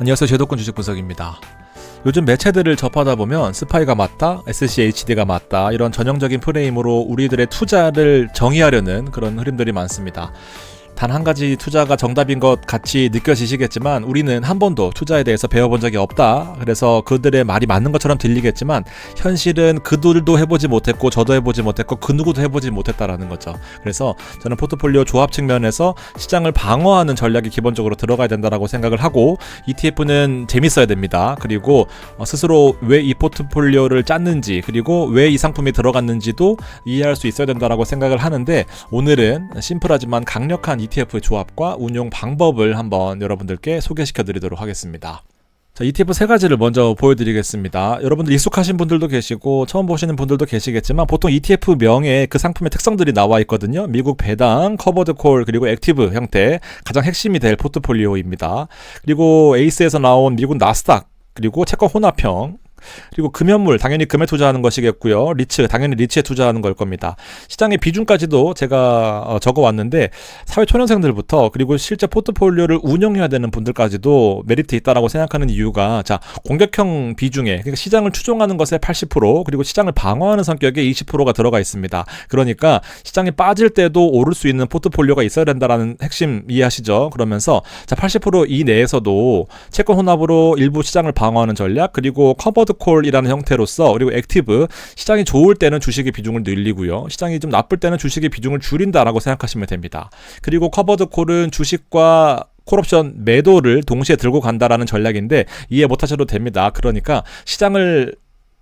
안녕하세요. 제도권 주식 분석입니다. 요즘 매체들을 접하다 보면 스파이가 맞다, SCHD가 맞다 이런 전형적인 프레임으로 우리들의 투자를 정의하려는 그런 흐름들이 많습니다. 단 한 가지 투자가 정답인 것 같이 느껴지시겠지만 우리는 한 번도 투자에 대해서 배워본 적이 없다. 그래서 그들의 말이 맞는 것처럼 들리겠지만 현실은 그들도 해보지 못했고 저도 해보지 못했고 그 누구도 해보지 못했다라는 거죠. 그래서 저는 포트폴리오 조합 측면에서 시장을 방어하는 전략이 기본적으로 들어가야 된다라고 생각을 하고 ETF는 재밌어야 됩니다. 그리고 어, 스스로 왜 이 포트폴리오를 짰는지 그리고 왜 이 상품이 들어갔는지도 이해할 수 있어야 된다라고 생각을 하는데 오늘은 심플하지만 강력한 ETF 조합과 운용 방법을 한번 여러분들께 소개시켜 드리도록 하겠습니다. 자, ETF 세 가지를 먼저 보여드리겠습니다. 여러분들 익숙하신 분들도 계시고 처음 보시는 분들도 계시겠지만 보통 ETF 명에 그 상품의 특성들이 나와 있거든요. 미국 배당, 커버드 콜 그리고 액티브 형태 가장 핵심이 될 포트폴리오입니다. 그리고 에이스에서 나온 미국 나스닥 그리고 채권 혼합형 그리고 금연물 당연히 금에 투자하는 것이겠고요. 리츠 당연히 리츠에 투자하는 걸 겁니다. 시장의 비중까지도 제가 어, 적어 왔는데 사회 초년생들부터 그리고 실제 포트폴리오를 운영해야 되는 분들까지도 메리트 있다라고 생각하는 이유가 자 공격형 비중에 그러니까 시장을 추종하는 것에 80% 그리고 시장을 방어하는 성격에 20%가 들어가 있습니다. 그러니까 시장이 빠질 때도 오를 수 있는 포트폴리오가 있어야 된다라는 핵심 이해하시죠? 그러면서 자 80%이 내에서도 채권 혼합으로 일부 시장을 방어하는 전략 그리고 커버드 콜이라는 형태로서 그리고 액티브 시장이 좋을 때는 주식의 비중을 늘리고요. 시장이 좀 나쁠 때는 주식의 비중을 줄인다라고 생각하시면 됩니다. 그리고 커버드 콜은 주식과 콜옵션 매도를 동시에 들고 간다라는 전략인데 이해 못하셔도 됩니다. 그러니까 시장을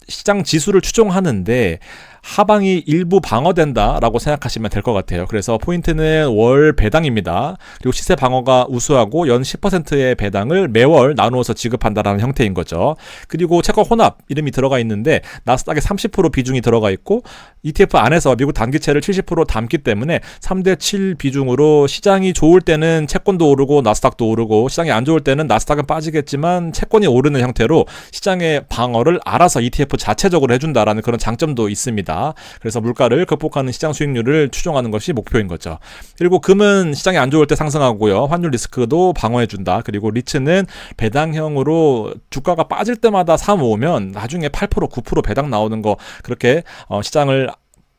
시장 지수를 추종하는데 하방이 일부 방어된다라고 생각하시면 될 것 같아요. 그래서 포인트는 월 배당입니다. 그리고 시세 방어가 우수하고 연 10%의 배당을 매월 나누어서 지급한다라는 형태인 거죠. 그리고 채권 혼합 이름이 들어가 있는데 나스닥에 30% 비중이 들어가 있고 ETF 안에서 미국 단기채를 70% 담기 때문에 3대 7 비중으로 시장이 좋을 때는 채권도 오르고 나스닥도 오르고 시장이 안 좋을 때는 나스닥은 빠지겠지만 채권이 오르는 형태로 시장의 방어를 알아서 ETF 자체적으로 해준다라는 그런 장점도 있습니다. 그래서 물가를 극복하는 시장 수익률을 추종하는 것이 목표인 거죠. 그리고 금은 시장이 안 좋을 때 상승하고요. 환율 리스크도 방어해 준다. 그리고 리츠는 배당형으로 주가가 빠질 때마다 사 모으면 나중에 8% 9% 배당 나오는 거 그렇게 어, 시장을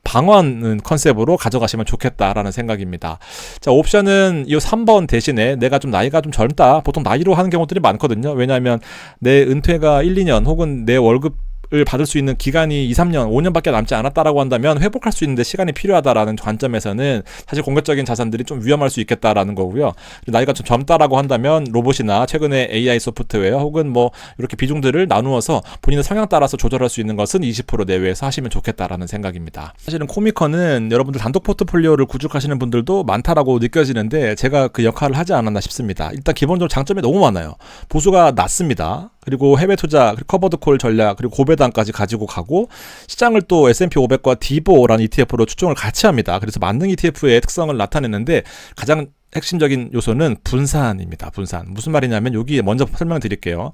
방어하는 컨셉으로 가져가시면 좋겠다라는 생각입니다. 자, 옵션은 이 3번 대신에 내가 좀 나이가 좀 젊다. 보통 나이로 하는 경우들이 많거든요. 왜냐하면 내 은퇴가 1, 2년 혹은 내 월급 을 받을 수 있는 기간이 2, 3년, 5년밖에 남지 않았다라고 한다면 회복할 수 있는데 시간이 필요하다라는 관점에서는 사실 공격적인 자산들이 좀 위험할 수 있겠다라는 거고요. 나이가 좀 젊다라고 한다면 로봇이나 최근에 AI 소프트웨어 혹은 뭐 이렇게 비중들을 나누어서 본인의 성향 따라서 조절할 수 있는 것은 20% 내외에서 하시면 좋겠다라는 생각입니다. 사실은 코미컨은 여러분들 단독 포트폴리오를 구축하시는 분들도 많다라고 느껴지는데 제가 그 역할을 하지 않았나 싶습니다. 일단 기본적으로 장점이 너무 많아요. 보수가 낮습니다. 그리고 해외 투자, 커버드 콜 전략, 그리고 고배당까지 가지고 가고 시장을 또 S&P 500과 디보라는 ETF로 추종을 같이 합니다. 그래서 만능 ETF의 특성을 나타내는데 가장 핵심적인 요소는 분산입니다. 분산. 무슨 말이냐면 여기 먼저 설명드릴게요.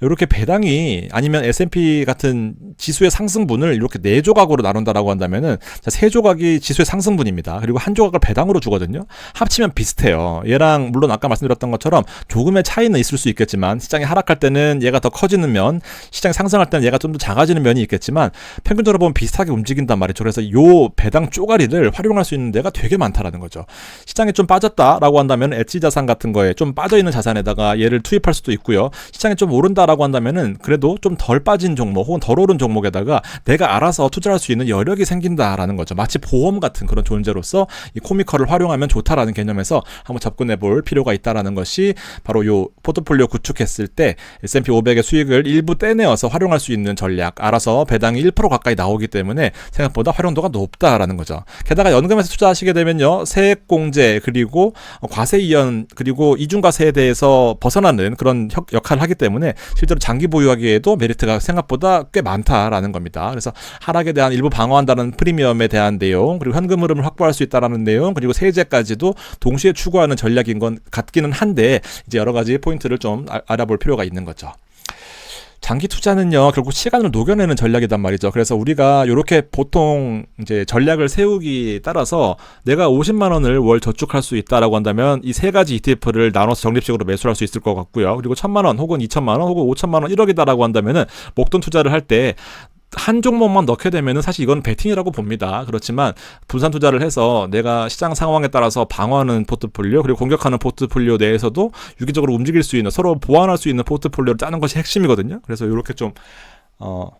이렇게 배당이 아니면 S&P 같은 지수의 상승분을 이렇게 네 조각으로 나눈다라고 한다면은 세 조각이 지수의 상승분입니다. 그리고 한 조각을 배당으로 주거든요. 합치면 비슷해요. 얘랑 물론 아까 말씀드렸던 것처럼 조금의 차이는 있을 수 있겠지만 시장이 하락할 때는 얘가 더 커지는 면, 시장이 상승할 때는 얘가 좀 더 작아지는 면이 있겠지만 평균적으로 보면 비슷하게 움직인단 말이죠. 그래서 요 배당 쪼가리를 활용할 수 있는 데가 되게 많다라는 거죠. 시장이 좀 빠졌다라고 한다면 엣지 자산 같은 거에 좀 빠져 있는 자산에다가 얘를 투입할 수도 있고요. 시장이 좀 오른다 라고 한다면은 그래도 좀 덜 빠진 종목 혹은 덜 오른 종목에다가 내가 알아서 투자할 수 있는 여력이 생긴다라는 거죠. 마치 보험 같은 그런 존재로서 이 코미컬을 활용하면 좋다라는 개념에서 한번 접근해 볼 필요가 있다라는 것이 바로 요 포트폴리오 구축했을 때 S&P 500의 수익을 일부 떼내어서 활용할 수 있는 전략. 알아서 배당이 1% 가까이 나오기 때문에 생각보다 활용도가 높다라는 거죠. 게다가 연금에서 투자하시게 되면요. 세액공제 그리고 과세 이연 그리고 이중과세에 대해서 벗어나는 그런 역할을 하기 때문에 실제로 장기 보유하기에도 메리트가 생각보다 꽤 많다라는 겁니다. 그래서 하락에 대한 일부 방어한다는 프리미엄에 대한 내용, 그리고 현금 흐름을 확보할 수 있다라는 내용, 그리고 세제까지도 동시에 추구하는 전략인 건 같기는 한데 이제 여러 가지 포인트를 좀 아, 알아볼 필요가 있는 거죠. 장기 투자는요 결국 시간을 녹여내는 전략이단 말이죠. 그래서 우리가 이렇게 보통 이제 전략을 세우기 따라서 내가 50만 원을 월 저축할 수 있다라고 한다면 이 세 가지 ETF를 나눠서 적립식으로 매수할 수 있을 것 같고요. 그리고 천만 원 혹은 2천만 원 혹은 5천만 원 1억이다라고 한다면은 목돈 투자를 할 때 한 종목만 넣게 되면은 사실 이건 베팅이라고 봅니다. 그렇지만 분산 투자를 해서 내가 시장 상황에 따라서 방어하는 포트폴리오 그리고 공격하는 포트폴리오 내에서도 유기적으로 움직일 수 있는 서로 보완할 수 있는 포트폴리오를 짜는 것이 핵심이거든요. 그래서 이렇게 좀 어,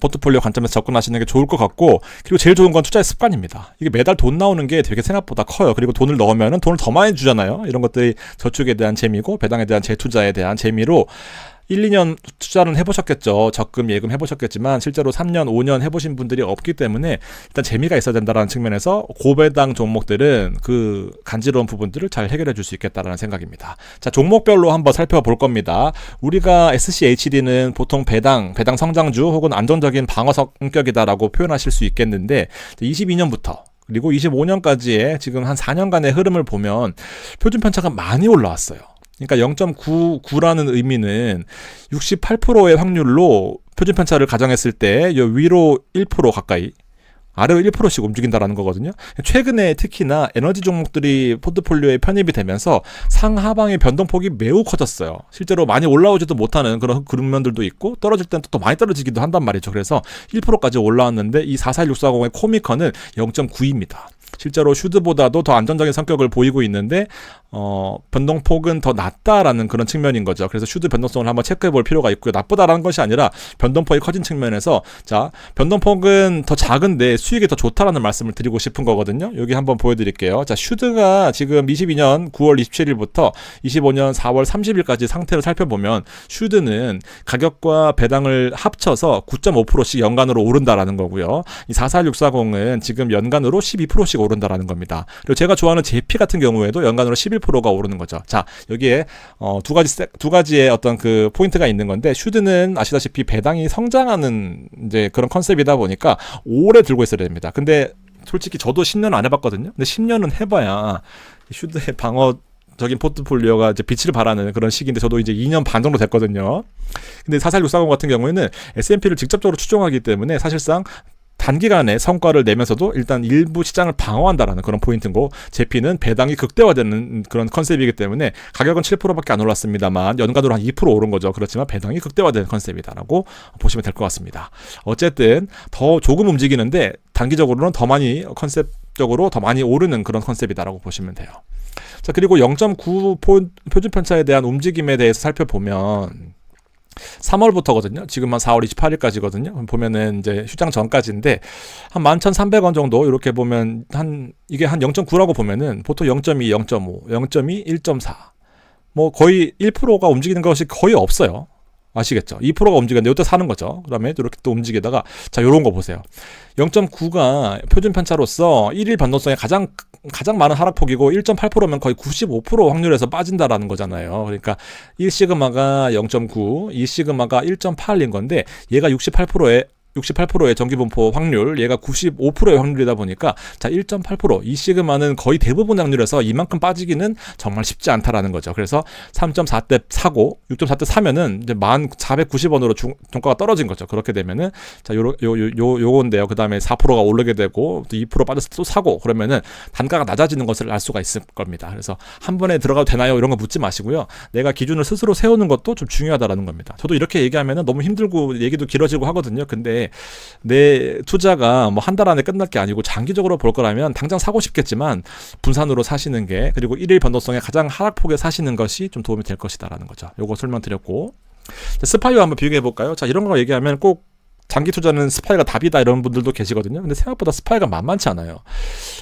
포트폴리오 관점에서 접근하시는 게 좋을 것 같고 그리고 제일 좋은 건 투자의 습관입니다. 이게 매달 돈 나오는 게 되게 생각보다 커요. 그리고 돈을 넣으면은 돈을 더 많이 주잖아요. 이런 것들이 저축에 대한 재미고 배당에 대한 재투자에 대한 재미로 1, 2년 투자는 해보셨겠죠. 적금, 예금 해보셨겠지만 실제로 3년, 5년 해보신 분들이 없기 때문에 일단 재미가 있어야 된다는 측면에서 고배당 종목들은 그 간지러운 부분들을 잘 해결해 줄 수 있겠다라는 생각입니다. 자, 종목별로 한번 살펴볼 겁니다. 우리가 SCHD는 보통 배당, 배당 성장주 혹은 안정적인 방어 성격이다라고 표현하실 수 있겠는데 22년부터 그리고 25년까지의 지금 한 4년간의 흐름을 보면 표준 편차가 많이 올라왔어요. 그러니까 0.99라는 의미는 68%의 확률로 표준 편차를 가정했을 때 위로 1% 가까이 아래로 1%씩 움직인다라는 거거든요. 최근에 특히나 에너지 종목들이 포트폴리오에 편입이 되면서 상하방의 변동폭이 매우 커졌어요. 실제로 많이 올라오지도 못하는 그런 그룹면들도 있고 떨어질 때는 또 많이 떨어지기도 한단 말이죠. 그래서 1%까지 올라왔는데 이 44640의 코미커는 0.9입니다. 실제로 슈드보다도 더 안정적인 성격을 보이고 있는데 어, 변동폭은 더 낮다라는 그런 측면인 거죠. 그래서 슈드 변동성을 한번 체크해 볼 필요가 있고요. 나쁘다라는 것이 아니라 변동폭이 커진 측면에서 자, 변동폭은 더 작은데 수익이 더 좋다라는 말씀을 드리고 싶은 거거든요. 여기 한번 보여 드릴게요. 자, 슈드가 지금 22년 9월 27일부터 25년 4월 30일까지 상태를 살펴보면 슈드는 가격과 배당을 합쳐서 9.5%씩 연간으로 오른다라는 거고요. 이 44640은 지금 연간으로 12%씩 오른다라는 겁니다. 그리고 제가 좋아하는 제피 같은 경우에도 연간으로 11%가 오르는 거죠. 자, 여기에 어, 두 가지 두 가지의 어떤 그 포인트가 있는 건데 슈드는 아시다시피 배당이 성장하는 이제 그런 컨셉이다 보니까 오래 들고 있어야 됩니다. 근데 솔직히 저도 10년 안 해봤거든요. 근데 10년은 해봐야 슈드의 방어 적인 포트폴리오가 이제 빛을 발하는 그런 시기인데 저도 이제 2년 반 정도 됐거든요. 근데 44640 같은 경우에는 S&P를 직접적으로 추종하기 때문에 사실상 단기간에 성과를 내면서도 일단 일부 시장을 방어한다라는 그런 포인트고 제피는 배당이 극대화되는 그런 컨셉이기 때문에 가격은 7%밖에 안 올랐습니다만 연간으로 한 2% 오른 거죠. 그렇지만 배당이 극대화되는 컨셉이다라고 보시면 될 것 같습니다. 어쨌든 더 조금 움직이는데 단기적으로는 더 많이 컨셉적으로 더 많이 오르는 그런 컨셉이다라고 보시면 돼요. 자, 그리고 0.9 표준 편차에 대한 움직임에 대해서 살펴보면 3월부터거든요. 지금 한 4월 28일까지거든요. 보면은 이제 휴장 전까지인데 한 11,300원 정도 이렇게 보면 한 이게 한 0.9라고 보면은 보통 0.2, 0.5, 0.2, 1.4. 뭐 거의 1%가 움직이는 것이 거의 없어요. 아시겠죠? 2%가 움직였는데 이때 사는 거죠. 그다음에 이렇게 또 움직이다가 자 요런 거 보세요. 0.9가 표준 편차로서 1일 변동성이 가장 가장 많은 하락폭이고 1.8%면 거의 95% 확률에서 빠진다라는 거잖아요. 그러니까 1시그마가 0.9, 2시그마가 1.8인 건데 얘가 68%에 68%의 전기분포 확률, 얘가 95%의 확률이다 보니까 자 1.8%, 이 시그마는 거의 대부분 확률에서 이만큼 빠지기는 정말 쉽지 않다라는 거죠. 그래서 3.4대 사고 6.4대 사면은 이제 1,490원으로 중, 종가가 떨어진 거죠. 그렇게 되면은 자 요요 요 요 요건데요. 그다음에 4%가 오르게 되고 또 2% 빠져서 또 사고 그러면은 단가가 낮아지는 것을 알 수가 있을 겁니다. 그래서 한 번에 들어가도 되나요? 이런 거 묻지 마시고요. 내가 기준을 스스로 세우는 것도 좀 중요하다라는 겁니다. 저도 이렇게 얘기하면은 너무 힘들고 얘기도 길어지고 하거든요. 근데 내 투자가 뭐 한 달 안에 끝날 게 아니고 장기적으로 볼 거라면 당장 사고 싶겠지만 분산으로 사시는 게 그리고 일일 변동성에 가장 하락폭에 사시는 것이 좀 도움이 될 것이다라는 거죠. 요거 설명드렸고 스파이와 한번 비교해 볼까요? 자 이런 거 얘기하면 꼭 장기 투자는 스파이가 답이다 이런 분들도 계시거든요. 근데 생각보다 스파이가 만만치 않아요.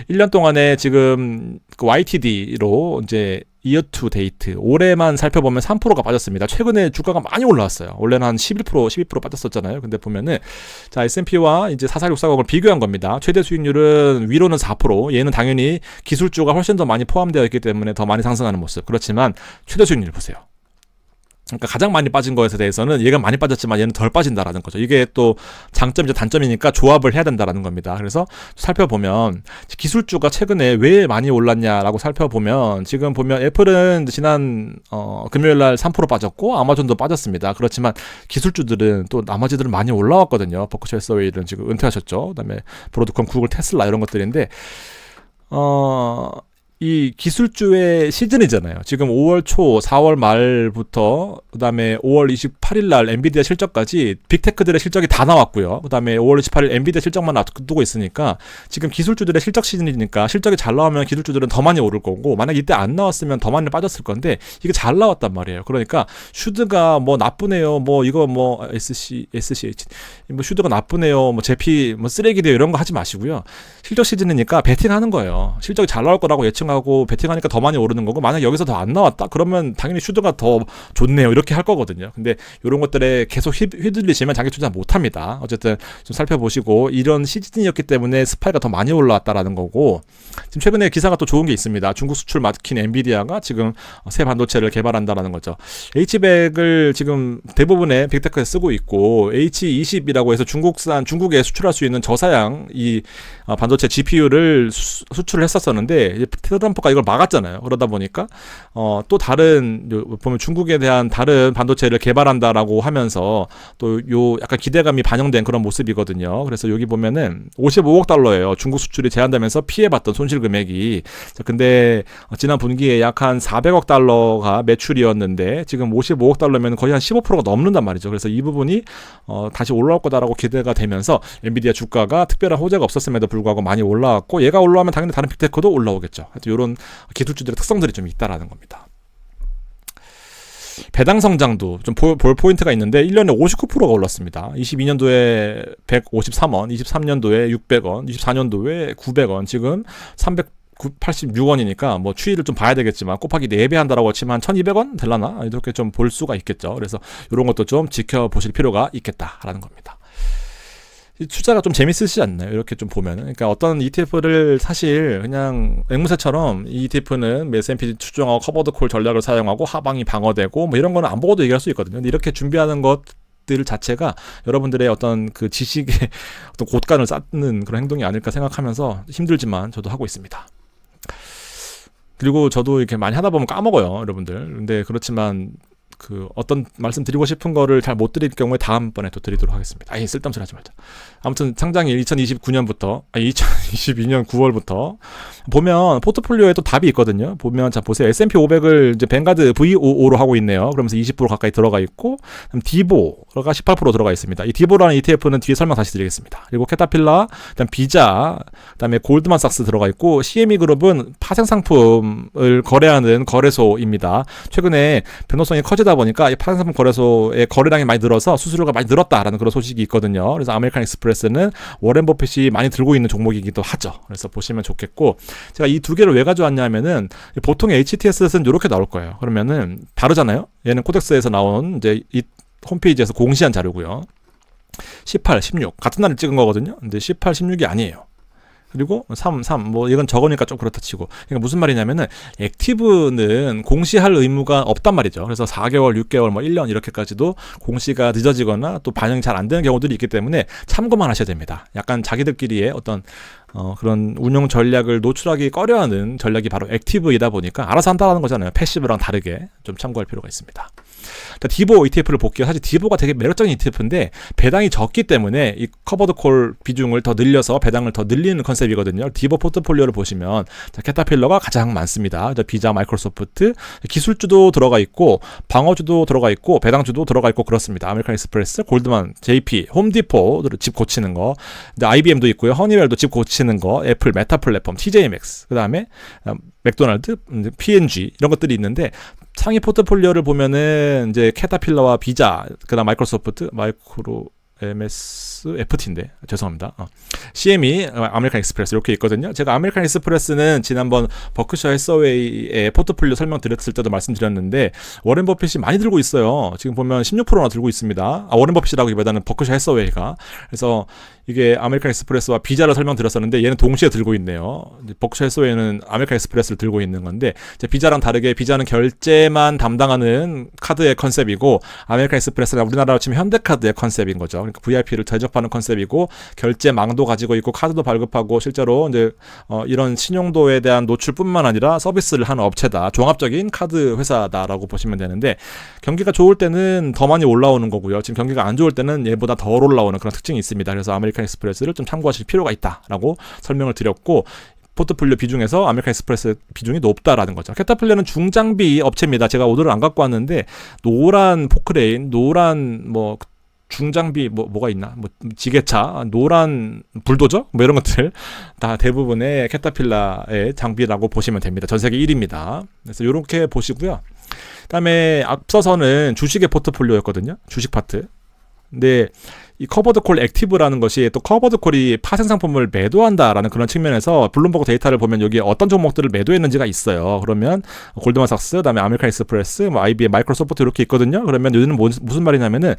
1년 동안에 지금 그 YTD로 이제 이어 투 데이트 올해만 살펴보면 3%가 빠졌습니다. 최근에 주가가 많이 올라왔어요. 원래는 한 11% 12% 빠졌었잖아요. 근데 보면은 자 S&P와 이제 44640을 비교한 겁니다. 최대 수익률은 위로는 4%. 얘는 당연히 기술주가 훨씬 더 많이 포함되어 있기 때문에 더 많이 상승하는 모습. 그렇지만 최대 수익률 보세요. 그러니까 가장 많이 빠진 거에 대해서는 얘가 많이 빠졌지만 얘는 덜 빠진다라는 거죠. 이게 또 장점이자 단점이니까 조합을 해야 된다라는 겁니다. 그래서 살펴보면 기술주가 최근에 왜 많이 올랐냐라고 살펴보면 지금 보면 애플은 지난 어, 금요일 날 3% 빠졌고 아마존도 빠졌습니다. 그렇지만 기술주들은 또 나머지들은 많이 올라왔거든요. 버크셔 서웨이는 지금 은퇴하셨죠. 그다음에 브로드컴, 구글, 테슬라 이런 것들인데 어, 이 기술주의 시즌이잖아요. 지금 5월 초, 4월 말부터 그다음에 5월 28일 날 엔비디아 실적까지 빅테크들의 실적이 다 나왔고요. 그다음에 5월 28일 엔비디아 실적만 놔두고 있으니까 지금 기술주들의 실적 시즌이니까 실적이 잘 나오면 기술주들은 더 많이 오를 거고 만약 이때 안 나왔으면 더 많이 빠졌을 건데 이게 잘 나왔단 말이에요. 그러니까 슈드가 뭐 나쁘네요. 뭐 이거 뭐 SC SCH 뭐 슈드가 나쁘네요. 뭐 제피 뭐 쓰레기돼요. 이런 거 하지 마시고요. 실적 시즌이니까 베팅하는 거예요. 실적이 잘 나올 거라고 예측 베팅하고 베팅하니까 더 많이 오르는 거고 만약 여기서 더 안 나왔다? 그러면 당연히 슈드가 더 좋네요. 이렇게 할 거거든요. 근데 이런 것들에 계속 휘, 휘둘리시면 자기 투자 못 합니다. 어쨌든 좀 살펴보시고 이런 시즌이었기 때문에 스파이가 더 많이 올라왔다라는 거고 지금 최근에 기사가 또 좋은 게 있습니다. 중국 수출 막힌 엔비디아가 지금 새 반도체를 개발한다라는 거죠. H백을 지금 대부분의 빅테크에 쓰고 있고 H20이라고 해서 중국산 중국에 수출할 수 있는 저사양 이 어, 반도체 GPU를 수, 출을 했었었는데 트럼프가 이걸 막았잖아요. 그러다 보니까 어, 또 다른 보면 중국에 대한 다른 반도체를 개발한다라고 하면서 또 요 약간 기대감이 반영된 그런 모습이거든요. 그래서 여기 보면은 55억 달러예요. 중국 수출이 제한되면서 피해봤던 손실 금액이. 자, 근데 지난 분기에 약 한 400억 달러가 매출이었는데 지금 55억 달러면 거의 한 15%가 넘는단 말이죠. 그래서 이 부분이 어, 다시 올라올 거다라고 기대가 되면서 엔비디아 주가가 특별한 호재가 없었음에도 불구하고 많이 올라왔고 얘가 올라오면 당연히 다른 빅테크도 올라오겠죠. 이런 기술주들의 특성들이 좀 있다라는 겁니다. 배당 성장도 좀 볼 포인트가 있는데 1년에 59%가 올랐습니다. 22년도에 153원, 23년도에 600원, 24년도에 900원, 지금 386원이니까 뭐 추이를 좀 봐야 되겠지만 곱하기 4배 한다라고 치면 1200원 될라나? 이렇게 좀 볼 수가 있겠죠. 그래서 이런 것도 좀 지켜보실 필요가 있겠다라는 겁니다. 투자가 좀 재밌으시지 않나요? 이렇게 좀 보면은. 그러니까 어떤 ETF를 사실 그냥 앵무새처럼 이 ETF는 S&P 추종하고 커버드 콜 전략을 사용하고 하방이 방어되고 뭐 이런 거는 안 보고도 얘기할 수 있거든요. 이렇게 준비하는 것 들 자체가 여러분들의 어떤 그 지식의 어떤 곳간을 쌓는 그런 행동이 아닐까 생각하면서 힘들지만 저도 하고 있습니다. 그리고 저도 이렇게 많이 하다 보면 까먹어요, 여러분들. 근데 그렇지만 그 어떤 말씀 드리고 싶은 거를 잘 못 드릴 경우에 다음번에 또 드리도록 하겠습니다. 아니 쓸데없는 하지 말자. 아무튼 상장일 2029년부터 아니 2022년 9월부터 보면 포트폴리오에 또 답이 있거든요. 보면 자 보세요. S&P 500을 이제 뱅가드 V55로 하고 있네요. 그러면서 20% 가까이 들어가 있고 디보가 18% 들어가 있습니다. 이 디보라는 ETF는 뒤에 설명 다시 드리겠습니다. 그리고 캐타필라, 그다음 비자, 그다음에 골드만삭스 들어가 있고 CME 그룹은 파생 상품을 거래하는 거래소입니다. 최근에 변호성이 커지다 보니까 이 파생 상품 거래소의 거래량이 많이 늘어서 수수료가 많이 늘었다라는 그런 소식이 있거든요. 그래서 아메리칸 익스프레스는 워렌 버핏이 많이 들고 있는 종목이기도 하죠. 그래서 보시면 좋겠고 제가 이 두 개를 왜 가져왔냐면은 보통 HTS는 이렇게 나올 거예요. 그러면은 다르잖아요. 얘는 코덱스에서 나온 이제 이 홈페이지에서 공시한 자료고요. 18, 16 같은 날을 찍은 거거든요. 근데 18, 16이 아니에요. 그리고 3, 3, 뭐 이건 적으니까 좀 그렇다 치고. 그러니까 무슨 말이냐면은 액티브는 공시할 의무가 없단 말이죠. 그래서 4개월, 6개월, 뭐 1년 이렇게까지도 공시가 늦어지거나 또 반영이 잘 안 되는 경우들이 있기 때문에 참고만 하셔야 됩니다. 약간 자기들끼리의 어떤 어, 그런 운영 전략을 노출하기 꺼려하는 전략이 바로 액티브이다 보니까 알아서 한다는 거잖아요. 패시브랑 다르게 좀 참고할 필요가 있습니다. 디보 ETF를 볼게요. 사실 디보가 되게 매력적인 ETF인데 배당이 적기 때문에 이 커버드 콜 비중을 더 늘려서 배당을 더 늘리는 컨셉이거든요. 디보 포트폴리오를 보시면 자, 캐타필러가 가장 많습니다. 비자, 마이크로소프트, 기술주도 들어가 있고 방어주도 들어가 있고 배당주도 들어가 있고 그렇습니다. 아메리칸 익스프레스, 골드만, JP, 홈디포 집 고치는 거, IBM도 있고요. 허니웰도 집 고치 는 거, 애플, 메타 플랫폼, TJ 맥스, 그 다음에 맥도날드, P&G 이런 것들이 있는데 상위 포트폴리오를 보면은 이제 캐타필러와 비자, 그다음 마이크로소프트, 마이크로 MS FT인데 죄송합니다. 어. CME 어, 아메리칸 익스프레스 이렇게 있거든요. 제가 아메리칸 익스프레스는 지난번 버크셔 해서웨이의 포트폴리오 설명 드렸을 때도 말씀드렸는데 워렌 버핏이 많이 들고 있어요. 지금 보면 16%나 들고 있습니다. 아, 워렌 버핏이라고기보다는 버크셔 해서웨이가 그래서 이게 아메리칸 익스프레스와 비자를 설명드렸었는데 얘는 동시에 들고 있네요. 버크셔 해서웨이는 아메리칸 익스프레스를 들고 있는 건데 비자랑 다르게 비자는 결제만 담당하는 카드의 컨셉이고 아메리칸 익스프레스는 우리나라로 치면 현대카드의 컨셉인 거죠. 그러니까 VIP를 대접 하는 컨셉이고 결제망도 가지고 있고 카드도 발급하고 실제로 이제 어 이런 신용도에 대한 노출뿐만 아니라 서비스를 하는 업체다. 종합적인 카드 회사다라고 보시면 되는데 경기가 좋을 때는 더 많이 올라오는 거고요. 지금 경기가 안 좋을 때는 얘보다 덜 올라오는 그런 특징이 있습니다. 그래서 아메리칸 익스프레스를 좀 참고하실 필요가 있다라고 설명을 드렸고 포트폴리오 비중에서 아메리칸 익스프레스 비중이 높다라는 거죠. 캐타필레는 중장비 업체입니다. 제가 오더를 안 갖고 왔는데 노란 포크레인, 노란 뭐 중장비 뭐 뭐가 있나? 뭐 지게차 노란 불도저? 뭐 이런 것들 다 대부분의 캐타필라의 장비라고 보시면 됩니다. 전 세계 1위입니다. 그래서 이렇게 보시고요. 그다음에 앞서서는 주식의 포트폴리오였거든요. 주식 파트 근데 이 커버드 콜 액티브라는 것이 또 커버드 콜이 파생 상품을 매도한다라는 그런 측면에서 블룸버그 데이터를 보면 여기 어떤 종목들을 매도했는지가 있어요. 그러면 골드만삭스, 그다음에 아메리칸 익스프레스, 뭐 IBM, 마이크로소프트 이렇게 있거든요. 그러면 요즘은 뭐, 무슨 말이냐면은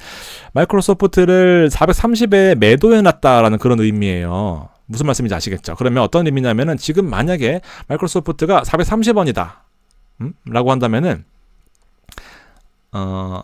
마이크로소프트를 430에 매도해놨다라는 그런 의미예요. 무슨 말씀인지 아시겠죠? 그러면 어떤 의미냐면은 지금 만약에 마이크로소프트가 430원이다. 음? 라고 한다면은 어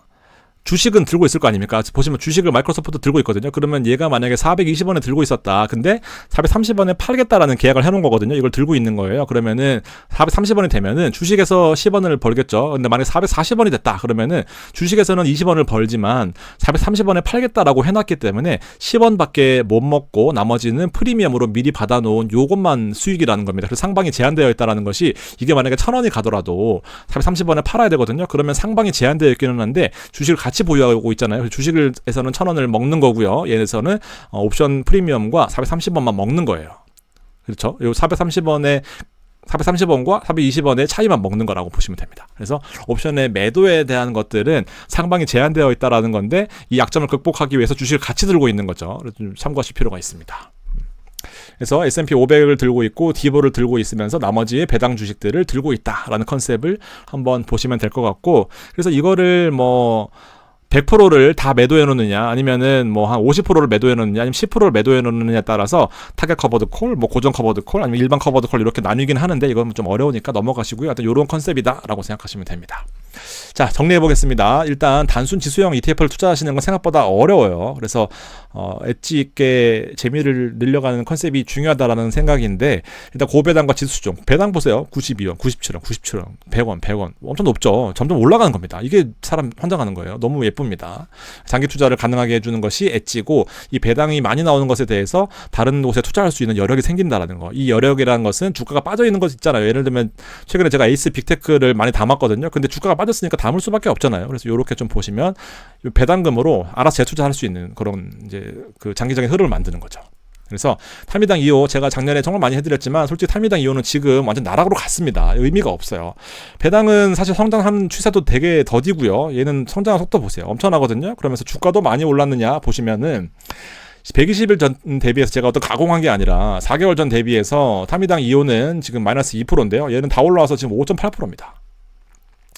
주식은 들고 있을 거 아닙니까? 보시면 주식을 마이크로소프트 들고 있거든요. 그러면 얘가 만약에 420원에 들고 있었다. 근데 430원에 팔겠다라는 계약을 해놓은 거거든요. 이걸 들고 있는 거예요. 그러면은 430원이 되면은 주식에서 10원을 벌겠죠. 근데 만약에 440원이 됐다. 그러면은 주식에서는 20원을 벌지만 430원에 팔겠다라고 해놨기 때문에 10원밖에 못 먹고 나머지는 프리미엄으로 미리 받아놓은 요것만 수익이라는 겁니다. 그래서 상방이 제한되어 있다라는 것이 이게 만약에 1000원이 가더라도 430원에 팔아야 되거든요. 그러면 상방이 제한되어 있기는 한데 주식을 같이 같이 보유하고 있잖아요. 주식에서는 천 원을 먹는 거고요. 얘에서는 어, 옵션 프리미엄과 430원만 먹는 거예요. 그렇죠? 요 430원에 430원과 420원의 차이만 먹는 거라고 보시면 됩니다. 그래서 옵션의 매도에 대한 것들은 상방이 제한되어 있다라는 건데 이 약점을 극복하기 위해서 주식을 같이 들고 있는 거죠. 좀 참고하실 필요가 있습니다. 그래서 S&P 500을 들고 있고 디보를 들고 있으면서 나머지의 배당 주식들을 들고 있다라는 컨셉을 한번 보시면 될 것 같고 그래서 이거를 뭐 100%를 다 매도해 놓느냐 아니면은 뭐 한 50%를 매도해 놓느냐 아니면 10%를 매도해 놓느냐에 따라서 타겟 커버드 콜, 뭐 고정 커버드 콜 아니면 일반 커버드 콜 이렇게 나뉘긴 하는데 이건 좀 어려우니까 넘어가시고요. 하여튼 요런 컨셉이다라고 생각하시면 됩니다. 자, 정리해 보겠습니다. 일단 단순 지수형 ETF를 투자하시는 건 생각보다 어려워요. 그래서 어, 엣지 있게 재미를 늘려가는 컨셉이 중요하다라는 생각인데 일단 고배당과 지수종 배당 보세요. 92원, 97원, 97원, 100원, 100원 엄청 높죠. 점점 올라가는 겁니다. 이게 사람 환장하는 거예요. 너무 예쁩니다. 장기 투자를 가능하게 해주는 것이 엣지고 이 배당이 많이 나오는 것에 대해서 다른 곳에 투자할 수 있는 여력이 생긴다라는 거. 이 여력이라는 것은 주가가 빠져 있는 것 있잖아요. 예를 들면 최근에 제가 에이스 빅테크를 많이 담았거든요. 근데 주가가 빠 졌으니까 담을 수밖에 없잖아요. 그래서 이렇게 좀 보시면 배당금으로 알아서 재투자할 수 있는 그런 이제 그 장기적인 흐름을 만드는 거죠. 그래서 탈미당 2호 제가 작년에 정말 많이 해드렸지만 솔직히 탈미당 2호는 지금 완전 나락으로 갔습니다. 의미가 없어요. 배당은 사실 성장하는 추세도 되게 더디고요. 얘는 성장한 속도 보세요. 엄청나거든요. 그러면서 주가도 많이 올랐느냐 보시면은 120일 전 대비해서 제가 어떤 가공한 게 아니라 4개월 전 대비해서 타미당 2호는 지금 마이너스 2%인데요. 얘는 다 올라와서 지금 5.8%입니다.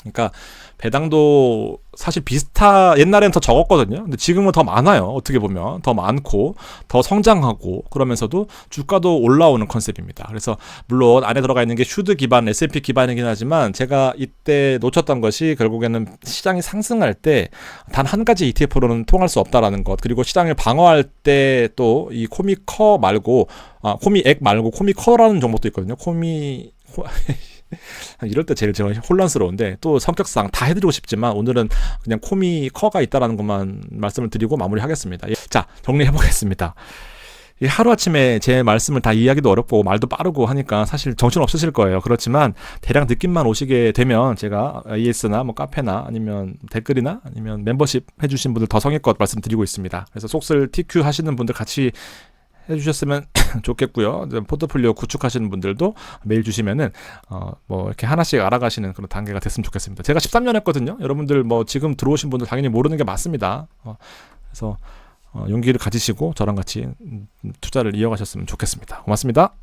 그러니까 배당도 사실 비슷하 옛날엔 더 적었거든요. 근데 지금은 더 많아요. 어떻게 보면 더 많고 더 성장하고 그러면서도 주가도 올라오는 컨셉입니다. 그래서 물론 안에 들어가 있는 게 슈드 기반, S&P 기반이긴 하지만 제가 이때 놓쳤던 것이 결국에는 시장이 상승할 때 단 한 가지 ETF로는 통할 수 없다라는 것 그리고 시장을 방어할 때 또 이 코미커 말고 아 코미액 말고 코미커라는 종목도 있거든요. 코미 이럴 때 제일 제가 혼란스러운데 또 성격상 다 해드리고 싶지만 오늘은 그냥 코미 커가 있다라는 것만 말씀을 드리고 마무리하겠습니다. 예. 자 정리해 보겠습니다. 하루아침에 제 말씀을 다 이해하기도 어렵고 말도 빠르고 하니까 사실 정신 없으실 거예요. 그렇지만 대략 느낌만 오시게 되면 제가 AS나 뭐 카페나 아니면 댓글이나 아니면 멤버십 해주신 분들 더 성의껏 말씀드리고 있습니다. 그래서 속슬 TQ 하시는 분들 같이 해주셨으면 좋겠고요. 포트폴리오 구축하시는 분들도 메일 주시면은 어 뭐 이렇게 하나씩 알아가시는 그런 단계가 됐으면 좋겠습니다. 제가 13년 했거든요. 여러분들 뭐 지금 들어오신 분들 당연히 모르는 게 맞습니다. 어 그래서 어, 용기를 가지시고 저랑 같이 음, 투자를 이어가셨으면 좋겠습니다. 고맙습니다.